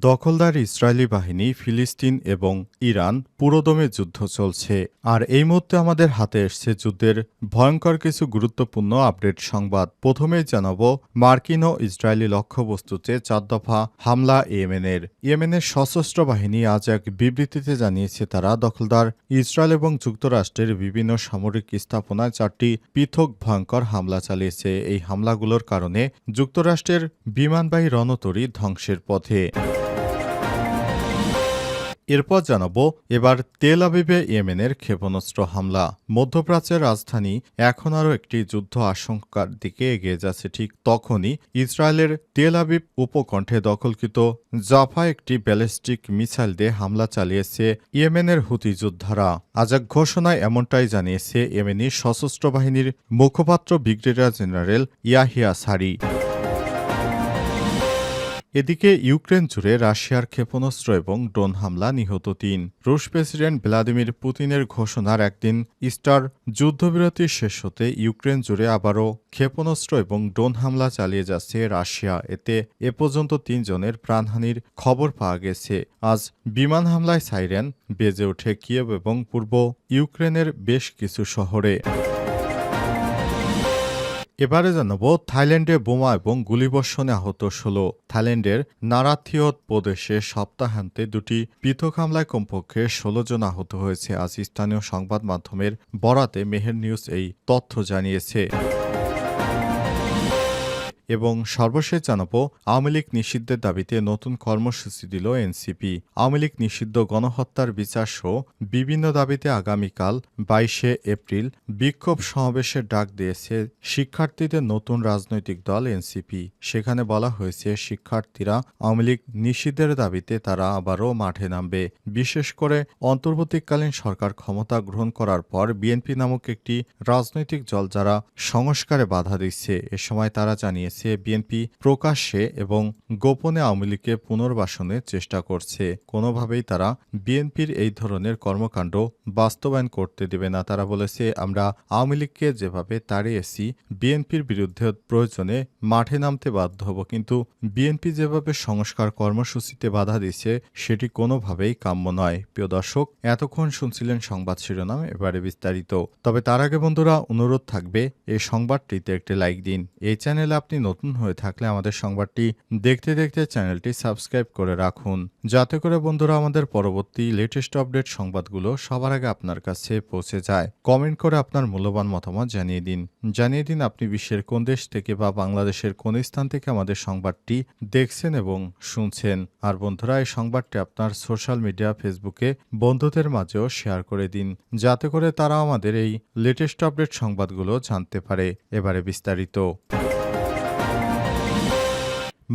দখলদার ইসরায়েলি বাহিনী, ফিলিস্তিন এবং ইরান পুরোদমে যুদ্ধ চলছে। আর এই মুহূর্তে আমাদের হাতে এসছে যুদ্ধের ভয়ঙ্কর কিছু গুরুত্বপূর্ণ আপডেট সংবাদ। প্রথমে জানাব, মার্কিন ও ইসরায়েলি লক্ষ্যবস্তুতে চার দফা হামলা ইয়েমেনের। ইয়েমেনের সশস্ত্র বাহিনী আজ এক বিবৃতিতে জানিয়েছে তারা, দখলদার ইসরায়েল এবং যুক্তরাষ্ট্রের বিভিন্ন সামরিক স্থাপনায় চারটি পৃথক ভয়ঙ্কর হামলা চালিয়েছে। এই হামলাগুলোর কারণে যুক্তরাষ্ট্রের বিমানবাহী রণতরী ধ্বংসের পথে। এরপর জানাব, এবার তেল আবিবে ইয়েমেনের ক্ষেপণাস্ত্র হামলা। মধ্যপ্রাচ্যের রাজধানী এখন আরও একটি যুদ্ধ আশঙ্কার দিকে এগিয়ে যাচ্ছে। ঠিক তখনই ইসরায়েলের তেল আবিব উপকণ্ঠে দখলকৃত জাফা একটি ব্যালিস্টিক মিসাইল দিয়ে হামলা চালিয়েছে ইয়েমেনের হুতি যোদ্ধারা। আজ এক ঘোষণায় এমনটাই জানিয়েছে ইয়েমেনি সশস্ত্র বাহিনীর মুখপাত্র ব্রিগেডিয়ার জেনারেল ইয়াহিয়া সারি। এদিকে ইউক্রেন জুড়ে রাশিয়ার ক্ষেপণাস্ত্র এবং ড্রোন হামলা নিহত তিন। রুশ প্রেসিডেন্ট ভ্লাদিমির পুতিনের ঘোষণার একদিন ইস্টার যুদ্ধবিরতি শেষ হতে ইউক্রেন জুড়ে আবারও ক্ষেপণাস্ত্র এবং ড্রোন হামলা চালিয়ে যাচ্ছে রাশিয়া। এতে এ পর্যন্ত তিনজনের প্রাণহানির খবর পাওয়া গেছে। আজ বিমান হামলায় সাইরেন বেজে ওঠে কিয়েভ এবং পূর্ব ইউক্রেনের বেশ কিছু শহরে। এবারে জানাব থাইল্যান্ডে বোমা এবং গুলিবর্ষণে আহত ষোলো। থাইল্যান্ডের নারাথিয়ত প্রদেশে সপ্তাহান্তে দুটি পৃথক হামলায় কমপক্ষে ষোলো জন আহত হয়েছে, আজ স্থানীয় সংবাদ মাধ্যমের বরাতে মেহের নিউজ এই তথ্য জানিয়েছে। এবং সর্বশেষ জানাব, আওয়ামী লীগ নিষিদ্ধের দাবিতে নতুন কর্মসূচি দিল এনসিপি। আওয়ামী লীগ নিষিদ্ধ গণহত্যার বিচার সহ বিভিন্ন দাবিতে আগামীকাল বাইশে এপ্রিল বিক্ষোভ সমাবেশের ডাক দিয়েছে শিক্ষার্থীদের নতুন রাজনৈতিক দল এনসিপি। সেখানে বলা হয়েছে, শিক্ষার্থীরা আওয়ামী লীগ নিষিদ্ধের দাবিতে তারা আবারও মাঠে নামবে। বিশেষ করে অন্তর্বর্তীকালীন সরকার ক্ষমতা গ্রহণ করার পর বিএনপি নামক একটি রাজনৈতিক দল যারা সংস্কারে বাধা দিচ্ছে, এ সময় তারা জানিয়েছে বিএনপি প্রকাশ্যে এবং গোপনে আওয়ামী লীগকে পুনর্বাসনের চেষ্টা করছে। কোনোভাবেই তারা বিএনপির এই ধরনের কর্মকাণ্ড বাস্তবায়ন করতে দেবে না। তারা বলেছে, আমরা আওয়ামী লীগকে যেভাবে তাড়িয়েছি বিএনপির বিরুদ্ধে প্রয়োজনে মাঠে নামতে বাধ্য হব। কিন্তু বিএনপি যেভাবে সংস্কার কর্মসূচিতে বাধা দিচ্ছে সেটি কোনোভাবেই কাম্য নয়। প্রিয় দর্শক, এতক্ষণ শুনছিলেন সংবাদ শিরোনাম, এবারে বিস্তারিত। তবে তার আগে বন্ধুরা, অনুরোধ থাকবে, এই সংবাদটিতে একটি লাইক দিন। এই চ্যানেলে আপনি নতুন হয়ে থাকলে আমাদের সংবাদটি দেখতে দেখতে চ্যানেলটি সাবস্ক্রাইব করে রাখুন। যাতে করে বন্ধুরা আমাদের পরবর্তী লেটেস্ট আপডেট সংবাদগুলো সবার আগে আপনার কাছে পৌঁছে যায়। কমেন্ট করে আপনার মূল্যবান মতামত জানিয়ে দিন। জানিয়ে দিন আপনি বিশ্বের কোন দেশ থেকে বা বাংলাদেশের কোন স্থান থেকে আমাদের সংবাদটি দেখছেন এবং শুনছেন। আর বন্ধুরা, এই সংবাদটি আপনার সোশ্যাল মিডিয়া ফেসবুকে বন্ধুদের মাঝেও শেয়ার করে দিন। যাতে করে তারা আমাদের এই লেটেস্ট আপডেট সংবাদগুলো জানতে পারে। এবারে বিস্তারিত।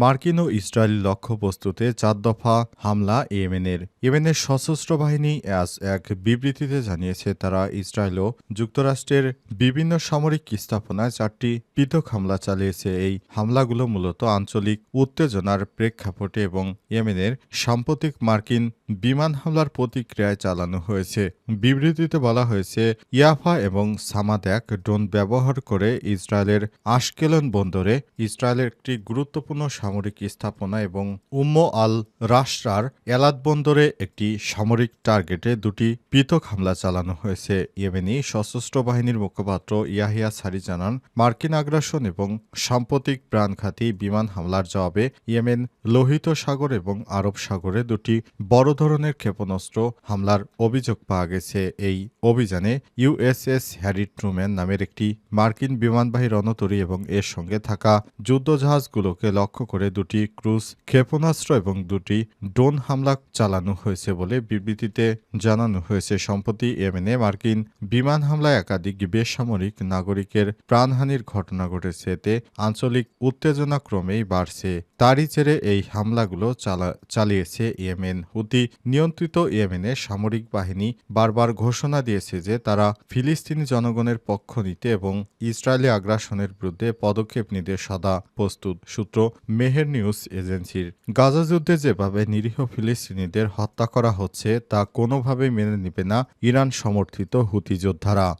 মার্কিন ও ইসরায়েলি লক্ষ্যবস্তুতে চার দফা হামলা ইয়েমেনের। ইয়েমেনের সশস্ত্র বাহিনী আজ এক বিবৃতিতে জানিয়েছে, তারা ইসরায়েল ও যুক্তরাষ্ট্রের বিভিন্ন সামরিক স্থাপনায় চারটি পৃথক হামলা চালিয়েছে। এই হামলাগুলো মূলত আঞ্চলিক উত্তেজনার প্রেক্ষাপটে এবং ইয়েমেনের সাম্প্রতিক মার্কিন বিমান হামলার প্রতিক্রিয়ায় চালানো হয়েছে। বিবৃতিতে বলা হয়েছে, ইয়াফা এবং সামাদ্যাক ড্রোন ব্যবহার করে ইসরায়েলের আশকেলন বন্দরে ইসরায়েলের একটি গুরুত্বপূর্ণ সামরিক স্থাপনা এবং উম্ম আল রাশরার এলাদ বন্দরে একটি সামরিক টার্গেটে দুটি পৃথক হামলা চালানো হয়েছে। ইয়েমেনি সশস্ত্র বাহিনীর মুখপাত্র ইয়াহিয়া সারি জানান, মার্কিন আগ্রাসন এবং সাম্প্রতিক প্রাণঘাতী বিমান হামলার জবাবে ইয়েমেন লোহিত সাগর এবং আরব সাগরে দুটি বড় ধরনের ক্ষেপণাস্ত্র হামলার অভিযোগ পাওয়া গেছে। এই অভিযানে ইউএসএস হ্যারি ট্রুম্যান নামের একটি মার্কিন বিমানবাহী রণতরী এবং এর সঙ্গে থাকা যুদ্ধজাহাজগুলোকে লক্ষ্য করে দুটি ক্রুজ ক্ষেপণাস্ত্র এবং দুটি ড্রোন হামলা চালানো হয়েছে বলে বিবৃতিতে জানানো হয়েছে। সম্প্রতি ইয়েমেনে মার্কিন বিমান হামলায় একাধিক বেসামরিক নাগরিকের প্রাণহানির ঘটনা ঘটেছে। এতে আঞ্চলিক উত্তেজনা ক্রমেই বাড়ছে। তারই জেরে এই হামলাগুলো চালা, চালিয়েছে ইয়েমেন। হুতি নিয়ন্ত্রিত ইয়েমেনে সামরিক বাহিনী বারবার ঘোষণা দিয়েছে যে তারা ফিলিস্তিনি জনগণের পক্ষ নিতে এবং ইসরায়েলি আগ্রাসনের বিরুদ্ধে পদক্ষেপ নিতে সদা প্রস্তুত। সূত্র মেহের নিউজ এজেন্সির। গাজা যুদ্ধে যেভাবে নিরীহ ফিলিস্তিনিদের হত্যা করা হচ্ছে, তা কোনোভাবেই মেনে নেবে না ইরান সমর্থিত হুতি যোদ্ধারা।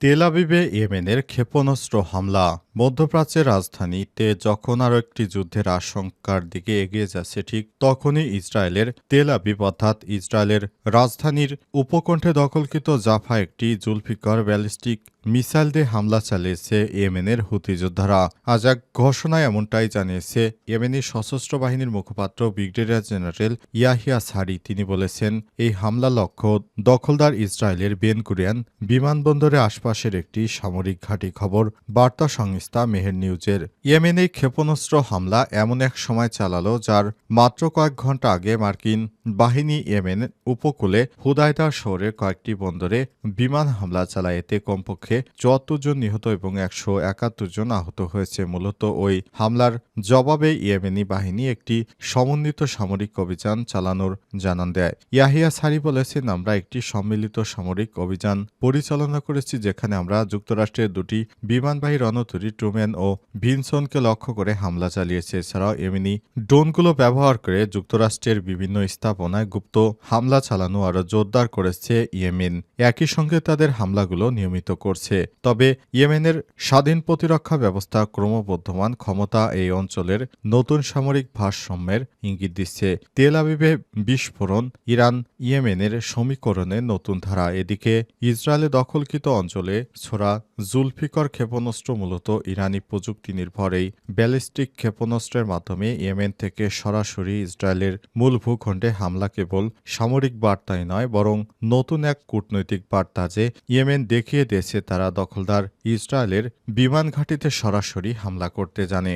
তেল আবিবে ইয়েমেনের ক্ষেপণাস্ত্র হামলা। মধ্যপ্রাচ্যের রাজধানীতে যখন আরও একটি যুদ্ধের আশঙ্কার দিকে এগিয়ে যাচ্ছে, ঠিক তখনই ইসরায়েলের তেল আবিব অর্থাৎ ইসরায়েলের রাজধানীর উপকণ্ঠে দখলকৃত জাফা একটি জুলফিকর ব্যালিস্টিক মিসাইল দিয়ে হামলা চালিয়েছে ইয়েমেনের হুতি যোদ্ধারা। আজ এক ঘোষণায় এমনটাই জানিয়েছে ইয়েমেনি সশস্ত্র বাহিনীর মুখপাত্র ব্রিগেডিয়ার জেনারেল ইয়াহিয়া সারি। তিনি বলেছেন, এই হামলা লক্ষ্য দখলদার ইসরায়েলের বেন কুরিয়ান বিমানবন্দরের আশপাশের একটি সামরিক ঘাঁটি খবর, বার্তা সংস্থা মেহের নিউজের। ইয়েমেনে ক্ষেপণাস্ত্র হামলা এমন এক সময় চালালো যার মাত্র কয়েক ঘণ্টা আগে মার্কিন বাহিনী ইয়েমেন উপকূলে হুদায়দা শহরের কয়েকটি বন্দরে বিমান হামলা চালায়। এতে কমপক্ষে চুয়াত্তর জন নিহত এবং একশো একাত্তর জন আহত হয়েছে। মূলত ওই হামলার জবাবে ইয়েমেনি বাহিনী একটি সমন্বিত সামরিক অভিযান চালানোর জানান দেয়। ইয়াহিয়া সারি বলেছেন, আমরা একটি সম্মিলিত সামরিক অভিযান পরিচালনা করেছি যেখানে আমরা যুক্তরাষ্ট্রের দুটি বিমানবাহী রণতরী ট্রুম্যান ও ভিনসনকে লক্ষ্য করে হামলা চালিয়েছে। এছাড়াও এমনি ড্রোনগুলো ব্যবহার করে যুক্তরাষ্ট্রের বিভিন্ন স্থাপনায় গুপ্ত হামলা চালানো আরও জোরদার করেছে ইয়েমেন। একই সঙ্গে তাদের হামলাগুলো নিয়মিত করছে। তবে ইয়েমেনের স্বাধীন প্রতিরক্ষা ব্যবস্থা ক্রমবর্ধমান ক্ষমতা এই অঞ্চলের নতুন সামরিক ভারসাম্যের ইঙ্গিত দিচ্ছে। তেল আবিবে বিস্ফোরণ ইরান ইয়েমেনের সমীকরণে নতুন ধারা। এদিকে ইসরায়েলে দখলকৃত অঞ্চলে ছোড়া জুলফিকর ক্ষেপণাস্ত্র মূলত ইরানি প্রযুক্তি নির্ভরেই ব্যালিস্টিক ক্ষেপণাস্ত্রের মাধ্যমে ইয়েমেন থেকে সরাসরি ইসরায়েলের মূল ভূখণ্ডে হামলা কেবল সামরিক বার্তাই নয়, বরং নতুন এক কূটনৈতিক বার্তা যে ইয়েমেন দেখিয়ে দিয়েছে তারা দখলদার ইসরায়েলের বিমান ঘাঁটিতে সরাসরি হামলা করতে জানে।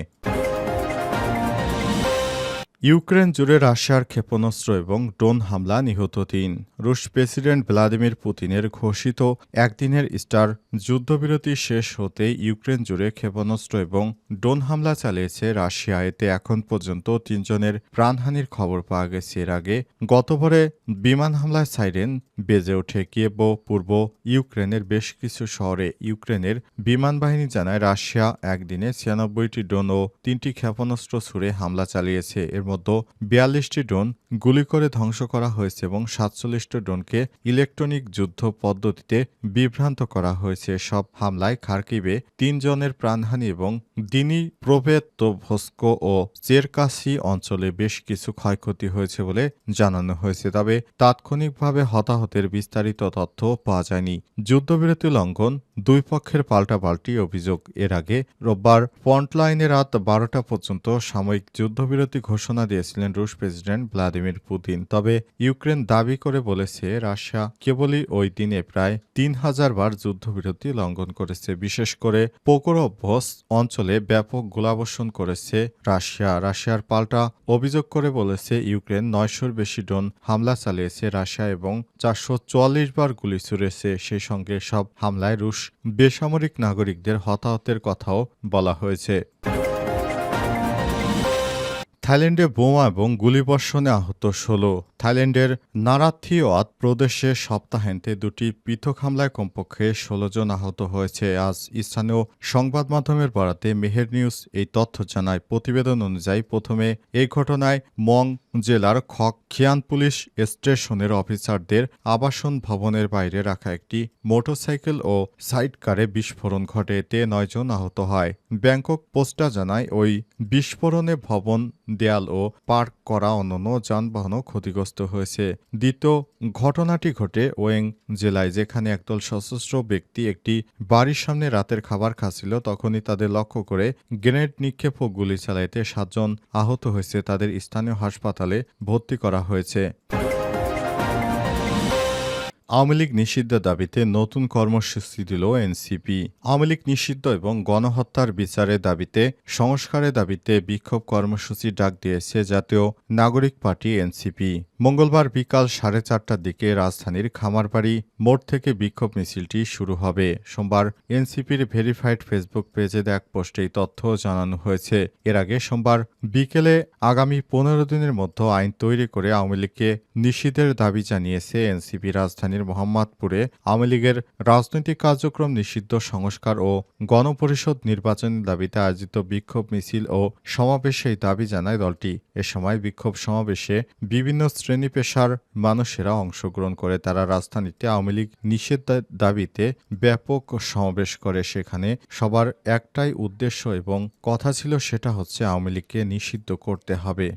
ইউক্রেন জুড়ে রাশিয়ার ক্ষেপণাস্ত্র এবং ড্রোন হামলা নিহত তিন। রুশ প্রেসিডেন্ট ভ্লাদিমির পুতিনের ঘোষিত একদিনের স্টার যুদ্ধবিরতি শেষ হতে ইউক্রেন জুড়ে ক্ষেপণাস্ত্র এবং ড্রোন হামলা চালিয়েছে রাশিয়া। এতে এখন পর্যন্ত তিনজনের প্রাণহানির খবর পাওয়া গেছে। এর আগে গতভরে বিমান হামলায় সাইরেন বেজে ওঠে কিয়েব পূর্ব ইউক্রেনের বেশ কিছু শহরে। ইউক্রেনের বিমান বাহিনী জানায়, রাশিয়া একদিনে ছিয়ানব্বইটি ড্রোন ও তিনটি ক্ষেপণাস্ত্র ছুড়ে হামলা চালিয়েছে। এর মধ্যে বিয়াল্লিশটি ড্রোন গুলি করে ধ্বংস করা হয়েছে এবং সাতচল্লিশটি ড্রোনকে ইলেকট্রনিক যুদ্ধ পদ্ধতিতে বিভ্রান্ত করা হয়েছে। সব হামলায় খার্কিবে তিনজনের প্রাণহানি এবং দিনী প্রভেতভস্কো ও চেরকাসি অঞ্চলে বেশ কিছু ক্ষয়ক্ষতি হয়েছে বলে জানানো হয়েছে। তবে তাৎক্ষণিকভাবে হতাহতের বিস্তারিত তথ্য পাওয়া যায়নি। যুদ্ধবিরতি লঙ্ঘন দুই পক্ষের পাল্টাপাল্টি অভিযোগ এর আগে রোববার ফ্রন্টলাইনে রাত বারোটা পর্যন্ত সাময়িক যুদ্ধবিরতি ঘোষণা দিয়েছিলেন রুশ প্রেসিডেন্ট ভ্লাদিমির পুতিন। তবে ইউক্রেন দাবি করে বলেছে, রাশিয়া কেবলই ওই দিনে প্রায় তিন হাজার বার যুদ্ধবিরতি লঙ্ঘন করেছে। বিশেষ করে পোকরভস অঞ্চলে ব্যাপক গোলাবর্ষণ করেছে রাশিয়া। রাশিয়ার পাল্টা অভিযোগ করে বলেছে, ইউক্রেন নয়শোর বেশি ড্রোন হামলা চালিয়েছে রাশিয়া এবং চারশো চুয়াল্লিশ বার গুলি ছুড়েছে। সেই সঙ্গে সব হামলায় রুশ বেসামরিক নাগরিকদের হতাহতের কথাও বলা হয়েছে। থাইল্যান্ডে বোমা এবং গুলিবর্ষণে আহত ষোলো থাইল্যান্ডের নারাথিওয়াত প্রদেশে সপ্তাহান্তে দুটি পৃথক হামলায় কমপক্ষে ষোলো জন আহত হয়েছে। আজ স্থানীয় সংবাদ মাধ্যমের বরাতে মেহের নিউজ এই তথ্য জানায়। প্রতিবেদন অনুযায়ী প্রথমে এই ঘটনায় মং জেলার খক খিয়ান পুলিশ স্টেশনের অফিসারদের আবাসন ভবনের বাইরে রাখা একটি মোটরসাইকেল ও সাইডকারে বিস্ফোরণ ঘটে। এতে নয়জন আহত হয়। ব্যাংকক পোস্টা জানায়, ওই বিস্ফোরণে ভবন, দেয়াল ও পার্ক করা অন্যান্য যানবাহনও ক্ষতিগ্রস্ত হয়েছে। দ্বিতীয়, ঘটনাটি ঘটে ওয়েং জেলায়, যেখানে একদল সশস্ত্র ব্যক্তি একটি বাড়ির সামনে রাতের খাবার খাচ্ছিল। তখনই তাদের লক্ষ্য করে গ্রেনেড নিক্ষেপ ও গুলি চালাইতে সাতজন আহত হয়েছে। তাদের স্থানীয় হাসপাতালে ভর্তি করা হয়েছে। আওয়ামী লীগ নিষিদ্ধের দাবিতে নতুন কর্মসূচি দিল এনসিপি। আওয়ামী লীগ নিষিদ্ধ এবং গণহত্যার বিচারের দাবিতে, সংস্কারের দাবিতে বিক্ষোভ কর্মসূচি ডাক দিয়েছে জাতীয় নাগরিক পার্টি এনসিপি। মঙ্গলবার বিকাল সাড়ে চারটার দিকে রাজধানীর খামারবাড়ি মোড় থেকে বিক্ষোভ মিছিলটি শুরু হবে। সোমবার এনসিপির ভেরিফাইড ফেসবুক পেজে এক পোস্টে এই তথ্য জানানো হয়েছে। এর আগে সোমবার বিকেলে আগামী পনেরো দিনের মধ্যে আইন তৈরি করে আওয়ামী লীগকে নিষিদ্ধের দাবি জানিয়েছে এনসিপি রাজধানীর মোহাম্মদপুরে আওয়ামী লীগের রাজনৈতিক কার্যক্রম নিষিদ্ধ, সংস্কার ও গণপরিষদ নির্বাচনের দাবিতে আয়োজিত বিক্ষোভ মিছিল ও সমাবেশে এই দাবি জানায় দলটি। এ সময় বিক্ষোভ সমাবেশে বিভিন্ন শ্রেণি পেশার মানুষেরা অংশগ্রহণ করে। তারা রাজধানীতে আওয়ামী লীগ নিষেধের দাবিতে ব্যাপক সমাবেশ করে। সেখানে সবার একটাই উদ্দেশ্য এবং কথা ছিল সেটা হচ্ছে আওয়ামী লীগকে নিষিদ্ধ করতে হবে।